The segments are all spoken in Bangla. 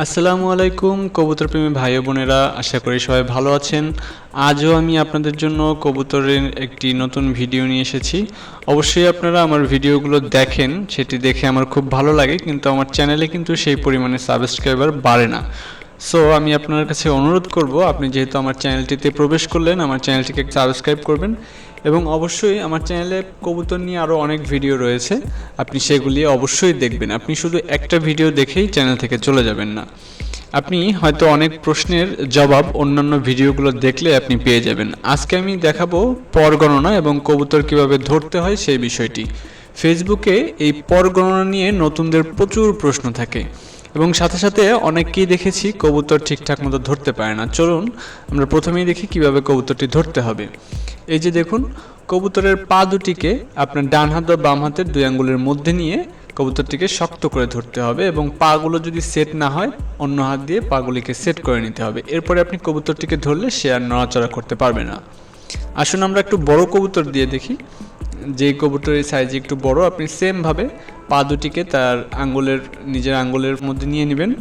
আসসালামু আলাইকুম কবুতর প্রেমী ভাই বোনেরা, আশা করি সবাই ভালো আছেন। আজও আমি আপনাদের জন্য কবুতরের একটি নতুন ভিডিও নিয়ে এসেছি। অবশ্যই আপনারা আমার ভিডিওগুলো দেখেন, সেটি দেখে আমার খুব ভালো লাগে, কিন্তু আমার চ্যানেলে কিন্তু সেই পরিমাণে সাবস্ক্রাইবার বাড়ে না। সো, আমি আপনার কাছে অনুরোধ করব, আপনি যেহেতু আমার চ্যানেলটিতে প্রবেশ করলেন, আমার চ্যানেলটিকে সাবস্ক্রাইব করবেন এবং অবশ্যই আমার চ্যানেলে কবুতর নিয়ে আরও অনেক ভিডিও রয়েছে। আপনি সেগুলি অবশ্যই দেখবেন। আপনি শুধু একটা ভিডিও দেখেই চ্যানেল থেকে চলে যাবেন না। আপনি হয়তো অনেক প্রশ্নের জবাব অন্যান্য ভিডিওগুলো দেখলে আপনি পেয়ে যাবেন। আজকে আমি দেখাবো পর গণনা এবং কবুতর কীভাবে ধরতে হয় সেই বিষয়টি। ফেসবুকে এই পর গণনা নিয়ে নতুনদের প্রচুর প্রশ্ন থাকে। এবং সাথে সাথে অনেককেই দেখেছি কবুতর ঠিকঠাক মতো ধরতে পারে না। চলুন, আমরা প্রথমেই দেখি কীভাবে কবুতরটি ধরতে হবে। এই যে দেখুন, কবুতরের পা দুটিকে আপনার ডান হাত বা বাম হাতের দুই আঙ্গুলের মধ্যে নিয়ে কবুতরটিকে শক্ত করে ধরতে হবে এবং পাগুলো যদি সেট না হয়, অন্য হাত দিয়ে পাগুলিকে সেট করে নিতে হবে। এরপরে আপনি কবুতরটিকে ধরলে সে আর নড়াচড়া করতে পারবে না। আসুন আমরা একটু বড় কবুতর দিয়ে দেখি। যে কবুতরের সাইজ একটু বড়, আপনি সেমভাবে পা দুটিকে তার আঙ্গুলের, নিজের আঙ্গুলের মধ্যে নিয়ে নেবেন।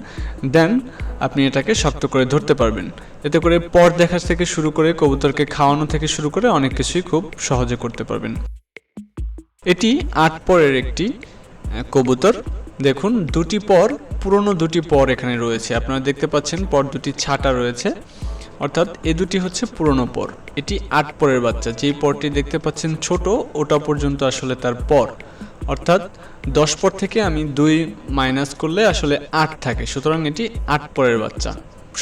দেন আপনি এটাকে শক্ত করে ধরতে পারবেন। এতে করে পর দেখার থেকে শুরু করে কবুতরকে খাওয়ানো থেকে শুরু করে অনেক কিছুই খুব সহজে করতে পারবেন। এটি আট পরের একটি কবুতর। দেখুন, দুটি পর, পুরনো দুটি পর এখানে রয়েছে। আপনারা দেখতে পাচ্ছেন, পর দুটি ছাটা রয়েছে। অর্থাৎ এ দুটি হচ্ছে পুরনো পর। এটি আট পরের বাচ্চা। যেই পরটি দেখতে পাচ্ছেন ছোট, ওটা পর্যন্ত আসলে তার পর। অর্থাৎ দশ পর থেকে আমি দুই মাইনাস করলে আসলে আট থাকে। সুতরাং এটি আট পরের বাচ্চা।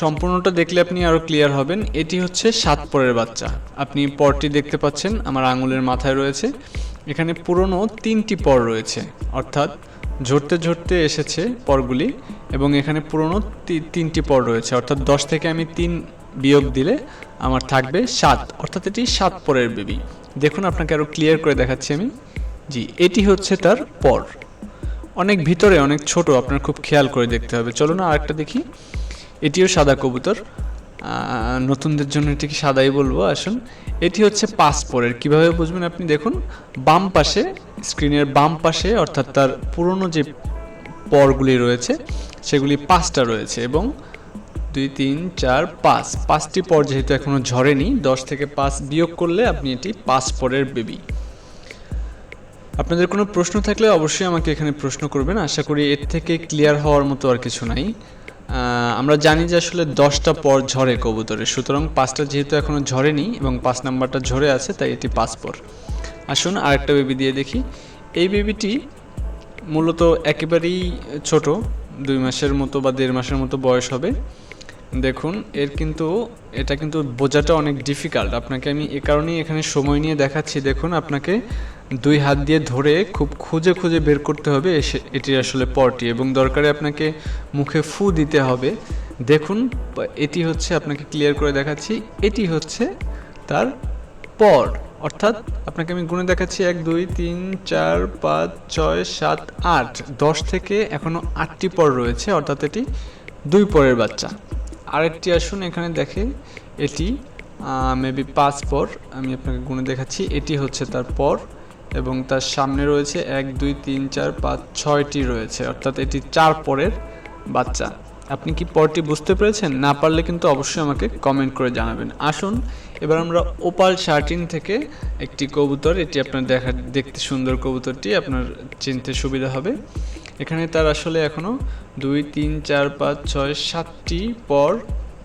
সম্পূর্ণটা দেখলে আপনি আরও ক্লিয়ার হবেন। এটি হচ্ছে সাত পরের বাচ্চা। আপনি পরটি দেখতে পাচ্ছেন, আমার আঙুলের মাথায় রয়েছে। এখানে পুরনো তিনটি পর রয়েছে। অর্থাৎ ঝরতে ঝরতে এসেছে পরগুলি এবং এখানে পুরনো তিনটি পর রয়েছে। অর্থাৎ দশ থেকে আমি তিন বিয়োগ দিলে আমার থাকবে সাত, অর্থাৎ এটি সাত পরের বেবি। দেখুন আপনাকে আরও ক্লিয়ার করে দেখাচ্ছি আমি। জি, এটি হচ্ছে তার পর। অনেক ভিতরে, অনেক ছোট, আপনার খুব খেয়াল করে দেখতে হবে। চলো না, আরেকটা দেখি। এটিও সাদা কবুতর। নতুনদের জন্য এটিকে সাদাই বলব? আসুন। এটি হচ্ছে পাসপোর্টের কীভাবে বুঝবেন আপনি? দেখুন, বাম পাশে স্ক্রিনের বাম পাশে, অর্থাৎ তার পুরনো যে পরগুলি রয়েছে, সেগুলি পাঁচটা রয়েছে এবং দুই, তিন, চার, পাঁচ। পাঁচটি পর যেহেতু এখনও ঝরেনি, দশ থেকে পাঁচ বিয়োগ করলে আপনি এটি পাঁচ পরের বেবি। আপনাদের কোনো প্রশ্ন থাকলে অবশ্যই আমাকে এখানে প্রশ্ন করবেন। আশা করি এর থেকে ক্লিয়ার হওয়ার মতো আর কিছু নাই। আমরা জানি যে আসলে দশটা পর ঝরে কবুতরে। সুতরাং পাঁচটা যেহেতু এখনও ঝরেনি এবং পাঁচ নাম্বারটা ঝরে আছে, তাই এটি পাঁচ পর আসুন আরেকটা বেবি দিয়ে দেখি। এই বেবিটি মূলত একেবারেই ছোট, দুই মাসের মতো বা দেড় মাসের মতো বয়স হবে। দেখুন, এর কিন্তু, এটা কিন্তু বোঝাটা অনেক ডিফিকাল্ট আপনাকে আমি এ কারণেই এখানে সময় নিয়ে দেখাচ্ছি। দেখুন, আপনাকে দুই হাত দিয়ে ধরে খুব খুঁজে খুঁজে বের করতে হবে এসে, এটি আসলে পরটি এবং দরকারে আপনাকে মুখে ফু দিতে হবে। দেখুন, এটি হচ্ছে আপনাকে ক্লিয়ার করে দেখাচ্ছি, এটি হচ্ছে তার পর। অর্থাৎ আপনাকে আমি গুণে দেখাচ্ছি, এক, দুই, তিন, চার, পাঁচ, ছয়, সাত, আট। দশ থেকে এখনও আটটি পর রয়েছে, অর্থাৎ এটি দুই পরের বাচ্চা। আরেকটি আসুন এখানে দেখে। এটি মেবি পাঁচ পর, আমি আপনাকে গুণে দেখাচ্ছি। এটি হচ্ছে তার পর এবং তার সামনে রয়েছে এক, দুই, তিন, চার, পাঁচ, ছয়টি রয়েছে। অর্থাৎ এটি চার পরের বাচ্চা। আপনি কি পরটি বুঝতে পেরেছেন? না পারলে কিন্তু অবশ্যই আমাকে কমেন্ট করে জানাবেন। আসুন, এবার আমরা ওপাল শার্টিন থেকে একটি কবুতর, এটি আপনার দেখা, দেখতে সুন্দর কবুতরটি, আপনার চিনতে সুবিধা হবে। এখানে তার আসলে এখনও দুই, তিন, চার, পাঁচ, ছয়, সাতটি পর,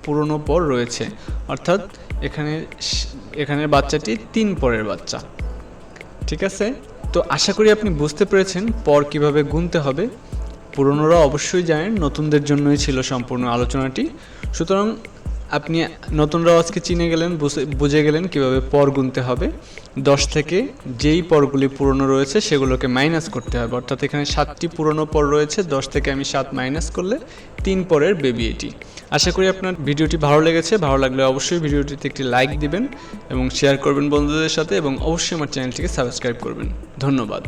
পুরনো পর রয়েছে। অর্থাৎ এখানে এখানের বাচ্চাটি তিন পরের বাচ্চা। ঠিক আছে? তো আশা করি আপনি বুঝতে পেরেছেন পর কীভাবে গুনতে হবে। পুরনোরা অবশ্যই জানেন, নতুনদের জন্যই ছিল সম্পূর্ণ আলোচনাটি। সুতরাং আপনি নতুনরাও আজকে চিনে গেলেন, বুঝে গেলেন কীভাবে পর গুনতে হবে। দশ থেকে যেই পরগুলি পুরনো রয়েছে সেগুলোকে মাইনাস করতে হবে। অর্থাৎ এখানে সাতটি পুরনো পর রয়েছে, দশ থেকে আমি সাত মাইনাস করলে তিন পরের বেবি এটি। আশা করি আপনার ভিডিওটি ভালো লেগেছে। ভালো লাগলে অবশ্যই ভিডিওটিতে একটি লাইক দিবেন এবং শেয়ার করবেন বন্ধুদের সাথে এবং অবশ্যই আমার চ্যানেলটিকে সাবস্ক্রাইব করবেন। ধন্যবাদ।